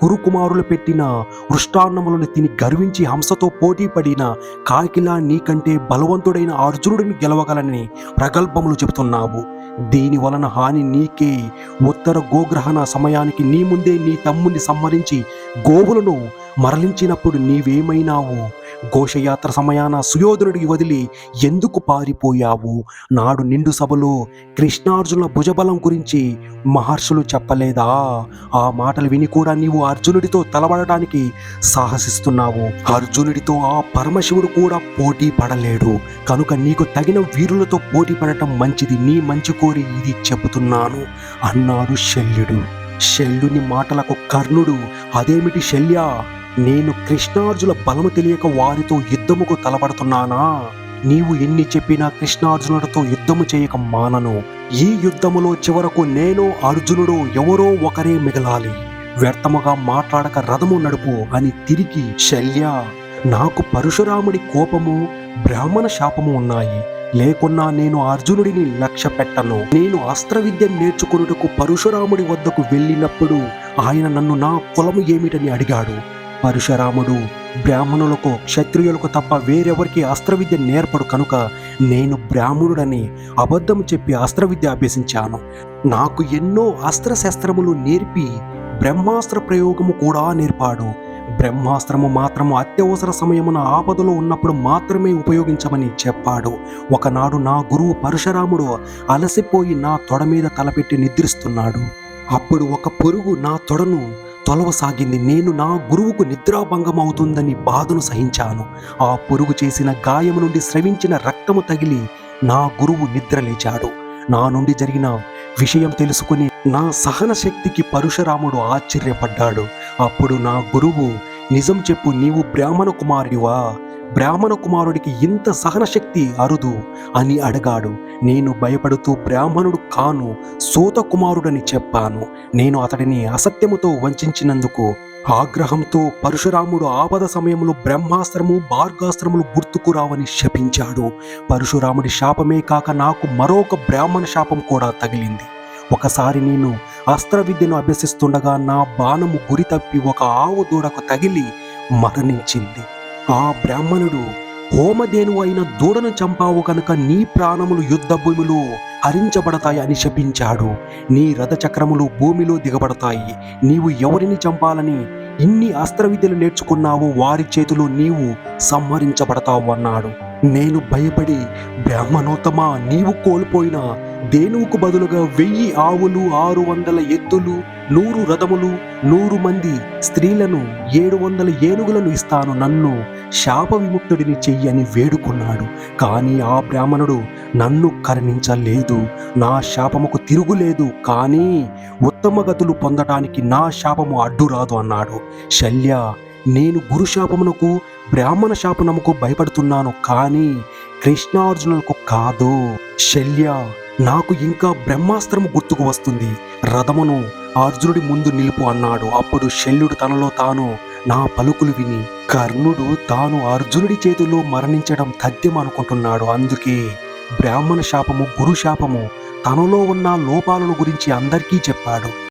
కురుకుమారులు పెట్టిన వృష్టాన్నములను తిని గర్వించి హంసతో పోటీ పడిన కాకిలా నీకంటే బలవంతుడైన అర్జునుడిని గెలవగలని ప్రగల్భములు చెబుతున్నావు. దీని వలన హాని నీకే. ఉత్తర గోగ్రహణ సమయానికి నీ ముందే నీ తమ్ముని సంహరించి గోవులను మరలించినప్పుడు నీవేమైనావు? ఘోషయాత్ర సమయాన సుయోధనుడికి వదిలి ఎందుకు పారిపోయావు? నాడు నిండు సభలో కృష్ణార్జునుల భుజబలం గురించి మహర్షులు చెప్పలేదా? ఆ మాటలు విని కూడా నీవు అర్జునుడితో తలబడటానికి సాహసిస్తున్నావు. అర్జునుడితో ఆ పరమశివుడు కూడా పోటీ పడలేడు. కనుక నీకు తగిన వీరులతో పోటీ పడటం మంచిది. నీ మంచి కోరి ఇది చెబుతున్నాను అన్నాడు శల్యుడు. శల్యుని మాటలకు కర్ణుడు అదేమిటి శల్య? నేను కృష్ణార్జుల బలము తెలియక వారితో యుద్ధముకు తలపడుతున్నానా? నీవు ఎన్ని చెప్పినా కృష్ణార్జునుడితో యుద్ధము చేయక మానను. ఈ యుద్ధములో చివరకు నేను అర్జునుడు ఎవరో ఒకరే మిగలాలి. వ్యర్థముగా మాట్లాడక రథము నడుపు అని తిరిగి శల్య నాకు పరశురాముడి కోపము బ్రాహ్మణ శాపము ఉన్నాయి. లేకున్నా నేను అర్జునుడిని లక్ష్య పెట్టను నేను అస్త్ర విద్య నేర్చుకున్నటకు పరశురాముడి వద్దకు వెళ్ళినప్పుడు ఆయన నన్ను నా కులము ఏమిటని అడిగాడు. పరశురాముడు బ్రాహ్మణులకు క్షత్రియులకు తప్ప వేరెవరికి అస్త్ర విద్య నేర్పడు కనుక నేను బ్రాహ్మణుడని అబద్ధం చెప్పి అస్త్ర విద్య అభ్యసించాను. నాకు ఎన్నో అస్త్రశస్త్రములు నేర్పి బ్రహ్మాస్త్ర ప్రయోగము కూడా నేర్పాడు. బ్రహ్మాస్త్రము మాత్రము అత్యవసర సమయమున ఆపదలో ఉన్నప్పుడు మాత్రమే ఉపయోగించమని చెప్పాడు. ఒకనాడు నా గురువు పరశురాముడు అలసిపోయి నా తొడ మీద తలపెట్టి నిద్రిస్తున్నాడు. అప్పుడు ఒక పురుగు నా తొడను తొలవసాగింది నేను నా గురువుకు నిద్రాభంగం అవుతుందని బాధను సహించాను. ఆ పురుగు చేసిన గాయం నుండి స్రవించిన రక్తము తగిలి నా గురువు నిద్రలేచాడు నా నుండి జరిగిన విషయం తెలుసుకుని నా సహన శక్తికి పరశురాముడు ఆశ్చర్యపడ్డాడు. అప్పుడు నా గురువు నిజం చెప్పు నీవు బ్రాహ్మణ కుమారుడివా? బ్రాహ్మణ కుమారుడికి ఇంత సహన శక్తి అరుదు అని అడిగాడు. నేను భయపడుతూ బ్రాహ్మణుడు కాను సూత కుమారుడని చెప్పాను. నేను అతడిని అసత్యముతో వంచినందుకు ఆగ్రహంతో పరశురాముడు ఆపద సమయంలో బ్రహ్మాస్త్రము భార్గాస్త్రములు గుర్తుకు రావని శపించాడు. పరశురాముడి శాపమే కాక నాకు మరొక బ్రాహ్మణ శాపం కూడా తగిలింది. ఒకసారి నేను అస్త్ర విద్యను అభ్యసిస్తుండగా నా బాణము గురి తప్పి ఒక ఆవు దూడకు తగిలి మరణించింది. ఆ బ్రాహ్మణుడు హోమధేను అయిన దూడను చంపావు కనుక నీ ప్రాణములు యుద్ధ భూమిలో హరించబడతాయి అని శపించాడు. నీ రథచక్రములు భూమిలో దిగబడతాయి. నీవు ఎవరిని చంపాలని ఇన్ని అస్త్ర విద్యలు నేర్చుకున్నావో వారి చేతిలో నీవు సంహరించబడతావు అన్నాడు. నేను భయపడి బ్రాహ్మణోత్తమా నీవు కోల్పోయిన దేనువుకు బదులుగా వెయ్యి ఆవులు ఆరు వందల ఎద్దులు నూరు రథములు నూరు మంది స్త్రీలను ఏడు వందల ఏనుగులను ఇస్తాను. నన్ను శాప విముక్తుడిని చెయ్యని వేడుకున్నాడు. కానీ ఆ బ్రాహ్మణుడు నన్ను కరుణించలేదు. నా శాపముకు తిరుగులేదు. కానీ ఉత్తమ గతులు పొందటానికి నా శాపము అడ్డురాదు అన్నాడు. శల్య నేను గురు శాపమునకు బ్రాహ్మణ శాపనముకు భయపడుతున్నాను. కానీ కృష్ణార్జునులకు కాదు. శల్య నాకు ఇంకా బ్రహ్మాస్త్రము గుర్తుకు వస్తుంది. రథమును అర్జునుడి ముందు నిలుపు అన్నాడు. అప్పుడు శల్యుడు తనలో తాను నా పలుకులు విని కర్ణుడు తాను అర్జునుడి చేతిలో మరణించడం తథ్యం అనుకుంటున్నాడు. అందుకే బ్రాహ్మణ శాపము గురు శాపము తనలో ఉన్న లోపాలను గురించి అందరికీ చెప్పాడు.